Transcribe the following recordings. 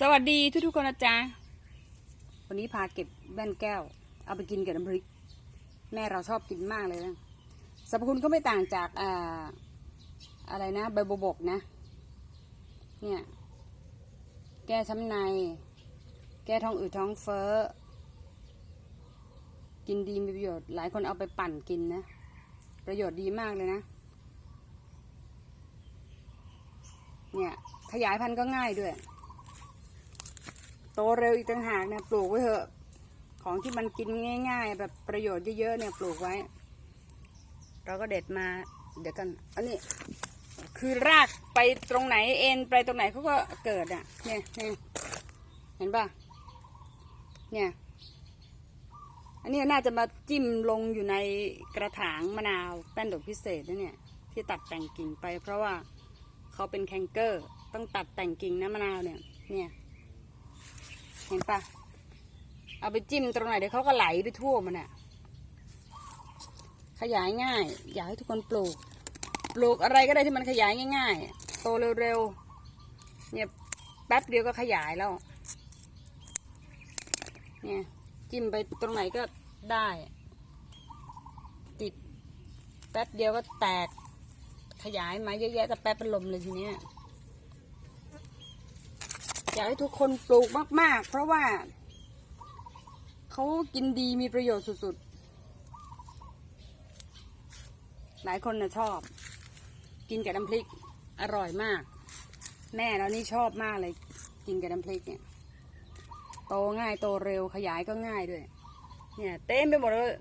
สวัสดีทุกทุกๆคนนะจ๊ะ วันนี้พาเก็บแว่นแก้ว เอาไปกินกับน้ำพริก แม่เราชอบกินมากเลยนะสรรพคุณก็ไม่ต่างจากอ่าอะไรนะใบบบกนะ เนี่ย แก้ช้ำใน แก้ท้องอืดท้องเฟ้อ กินดีมีประโยชน์ หลายคนเอาไปปั่นกินนะ ประโยชน์ดีมากเลยนะ เนี่ย ขยายพันธุ์ก็ง่ายด้วย โตเร็วอีกต่างหากเนี่ยปลูกไว้เถอะ ของที่มันกินง่าย ๆ แบบประโยชน์เยอะๆเนี่ยปลูกไว้ เราก็เด็ดมา เดี๋ยวกัน อันนี้ คือรากไปตรงไหนเอ็นไปตรงไหนเขาก็เกิดอะ เนี่ยเนี่ยเห็นป่ะ เนี่ย อันนี้น่าจะมาจิ้มลงอยู่ในกระถางมะนาวแป้นดอกพิเศษนะเนี่ย ที่ตัดแต่งกิ่งไป เพราะว่าเขาเป็นแคนเกอร์ ต้องตัดแต่งกิ่งนะมะนาวเนี่ย เนี่ย เห็นปะเอาไปจิ้มตรงไหนเดี๋ยวเขาก็ไหลไปทั่วมันอะขยายง่าย อยากให้ทุกคนปลูก ปลูกอะไรก็ได้ที่มันขยายง่าย ๆ โตเร็วๆ เนี่ยแป๊บเดียวก็ขยายแล้ว เนี่ยจิ้มไปตรงไหนก็ได้ ติดแป๊บเดียวก็แตกขยายมาเยอะแยะแต่แป๊บเป็นลมเลยทีเนี้ย อยากให้ทุกคนปลูกมาก ๆ เพราะว่าเขากินดีมีประโยชน์สุด ๆ หลายคนนะชอบ กินกับน้ำพริกอร่อยมาก แม่เรานี่ชอบมากเลย กินกับน้ำพริกเนี่ย โตง่ายโตเร็วขยายก็ง่ายด้วย เนี่ยเต็มไปหมดเลย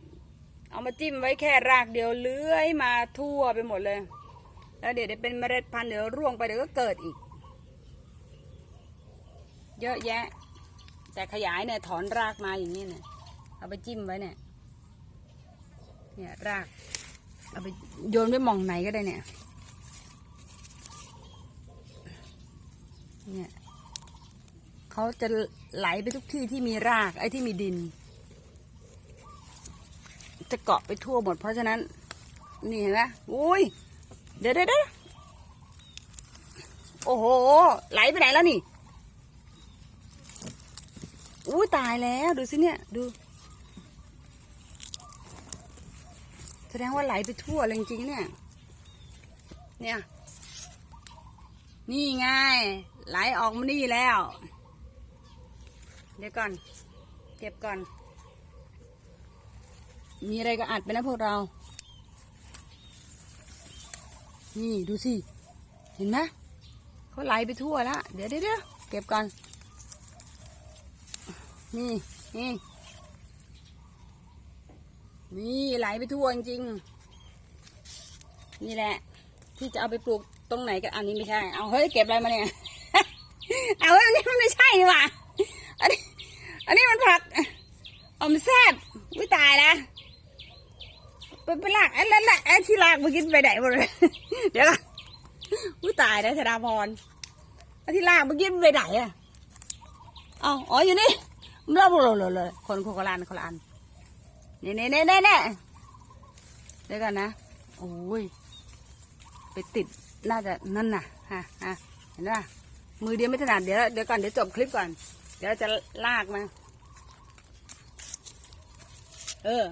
เอามาจิ้มไว้แค่รากเดียวเลื้อยมาทั่วไปหมดเลย แล้วเดี๋ยวได้เป็นเมล็ดพันธุ์เดี๋ยวร่วงไปเดี๋ยวก็เกิดอีก เยอะแยะ แต่ขยายเนี่ยถอนรากมาอย่างนี้เนี่ยเอาไปจิ้มไว้เนี่ยเนี่ยรากเอาไปโยนไว้หมองไหนก็ได้เนี่ยเนี่ยเขาจะไหลไปทุกที่ที่มีรากไอ้ที่มีดิน จะเกาะไปทั่วหมด เพราะฉะนั้น นี่เห็นไหมอุ้ยเดี๋ยวเดี๋ยวเดี๋ยวโอ้โห ไหลไปไหนแล้วนี่ อู้ตายแล้วดูสิเนี่ยดู แสดงว่าไหลไปทั่วเลยจริงๆเนี่ย เนี่ย นี่ไงไหลออกมานี่แล้ว เดี๋ยวก่อน เก็บก่อน มีอะไรก็อัดไปนะพวกเรา นี่ดูสิ เห็นไหมเขาไหลไปทั่วแล้ว เดี๋ยวเดี๋ยวเดี๋ยวเก็บก่อน นี่นี่นี่ไหลไปทั่วจริงนี่แหละ ที่จะเอาไปปลูกตรงไหนกันอันนี้ไม่ใช่ เอาเฮ้ยเก็บอะไรมาเนี่ย เอาเฮ้ยอันนี้มันไม่ใช่นี่หว่ะอันนี้อันนี้มันผักอมแซบวิตายล้วเป็นไปลากไอ้นั่นแหละไอ้ที่ลากเมื่อกี้ไปไหนหมดเลยเดี๋ยวก่อนวิตายแล้วธราพรไอ้ที่ลากเมื่อกี้ไปไหนอะเอาอ๋ออยู่นี่ เล่าเลยเลยเลยคนคนคนละอันคละอันเน่เน่เน่เน่เน่เดี๋ยวกันนะโอ้ยไปติดน่าจะนั่นน่ะฮะฮะเห็นป่ะมือเดียวไม่ถนัดเดี๋ยวเดี๋ยวก่อนเดี๋ยวจบคลิปก่อน เดี๋ยวจะลากมา เออ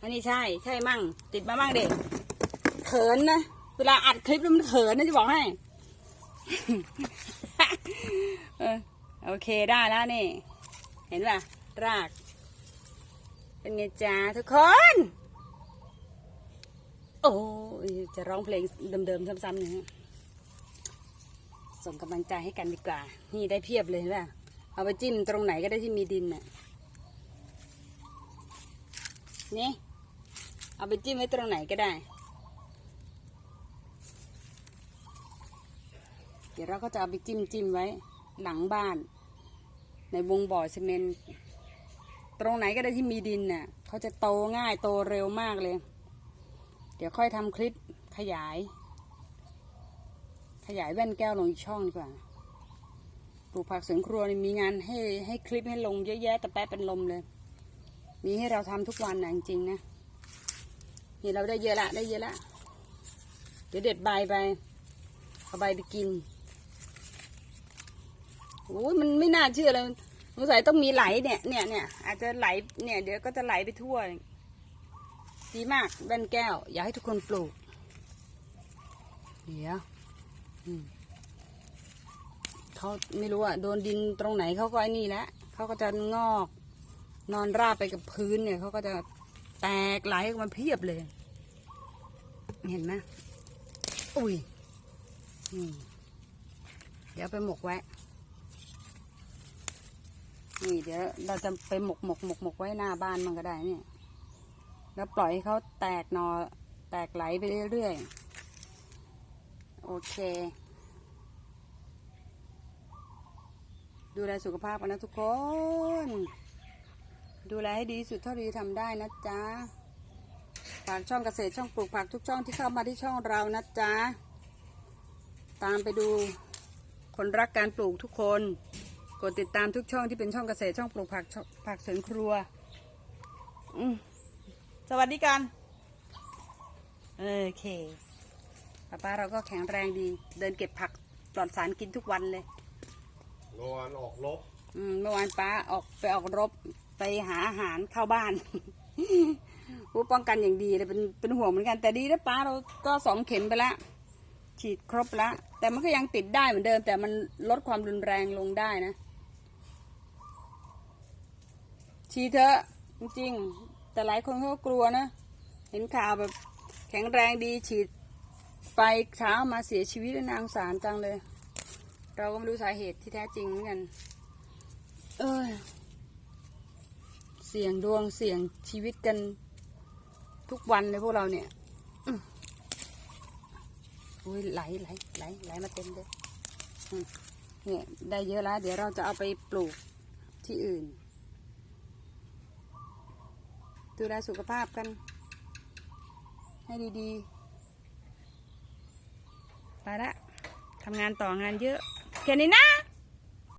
อันนี้ใช่ใช่มั่ง ติดมามั่งเด็กเขินนะเวลาอัดคลิปมันเขินนะจะบอกให้โอเคได้แล้วนี่ เห็นป่ะราก เป็นไงจ้าทุกคน โอ้ยจะร้องเพลงเดิมๆซ้ำๆอย่างนี้ส่งกำลังใจให้กันดีกว่า นี่ได้เพียบเลยเห็นป่ะเอาไปจิ้มตรงไหนก็ได้ที่มีดินน่ะนี่ เอาไปจิ้มไว้ตรงไหนก็ได้ เดี๋ยวเราก็จะเอาไปจิ้มจิ้มไว้ หลังบ้าน ในวงบ่อซีเมนต์ตรงไหนก็ได้ที่มีดินน่ะเขาจะโตง่ายโตเร็วมากเลย เดี๋ยวค่อยทำคลิปขยาย ขยายแว่นแก้วลงอีกช่องดีกว่าปลูกผักสวนครัวนี่มีงานให้ให้คลิปให้ลงเยอะแยะแต่แป๊บเป็นลมเลย มีให้เราทำทุกวันนะจริงๆนะนี่เราได้เยอะละได้เยอะละเดี๋ยวเด็ดใบไปเอาใบไปกิน โอ้ยมันไม่น่าเชื่อเลยสงสัยต้องมีไหลเนี่ยเนี่ยเนี่ยอาจจะไหลเนี่ย เดี๋ยวก็จะไหลไปทั่วดีมากแว่นแก้ว อยากให้ทุกคนปลูกเดี๋ยวเขาไม่รู้อะโดนดินตรงไหนเขาก็ไอ้นี่แหละเขาก็จะงอก นอนราบไปกับพื้นเนี่ยเขาก็จะแตกไหลออกมาเพียบเลย เห็นไหมอุ้ยเดี๋ยวไปหมกไว้ นี่เดี๋ยวเราจะไปหมกหมกหมกหมกไว้หน้าบ้านมันก็ได้เนี่ย แล้วปล่อยให้เขาแตกหนอแตกไหลไปเรื่อยๆ โอเค ดูแลสุขภาพกันนะทุกคน ดูแลให้ดีสุดเท่าที่ทำได้นะจ๊ะฝากช่องเกษตรช่องปลูกผักทุกช่องที่เข้ามาที่ช่องเรานะจ๊ะ ตามไปดูคนรักการปลูกทุกคน ดติดตามทุกช่องที่เป็นช่องเกษตรช่องปลูกผักช่องผักสวนครัวอืมสวัสดีกันโอเคป้าป้าเราก็แข็งแรงดี เดินเก็บผักปลอดสารกินทุกวันเลยนอนออกลบอืมเมื่อวานป้าออกไปออกรบไปหาอาหารเข้าบ้านผู้ป้องกันอย่างดีเลยเป็นเป็นห่วงเหมือนกันแต่ดีนะป้าเราก็สองเข็มไปละฉีดครบละแต่มันก็ยังติดได้เหมือนเดิม แต่มันลดความรุนแรงลงได้นะ ฉีดเถอะจริงๆ แต่หลายคนเขาก็กลัวนะ เห็นข่าวแบบแข็งแรงดีฉีดไปเช้ามาเสียชีวิตนางสารจังเลย เราก็ไม่รู้สาเหตุที่แท้จริงเหมือนกัน เอ้ยเสี่ยงดวงเสี่ยงชีวิตกันทุกวันเลยพวกเราเนี่ยอุ้ยไหลไหลไหลไหลมาเต็มเลยเนี่ยได้เยอะแล้ว เดี๋ยวเราจะเอาไปปลูกที่อื่น ดูแลสุขภาพกัน ให้ดีๆ ไปละทำงานต่องานเยอะแค่นี้นะ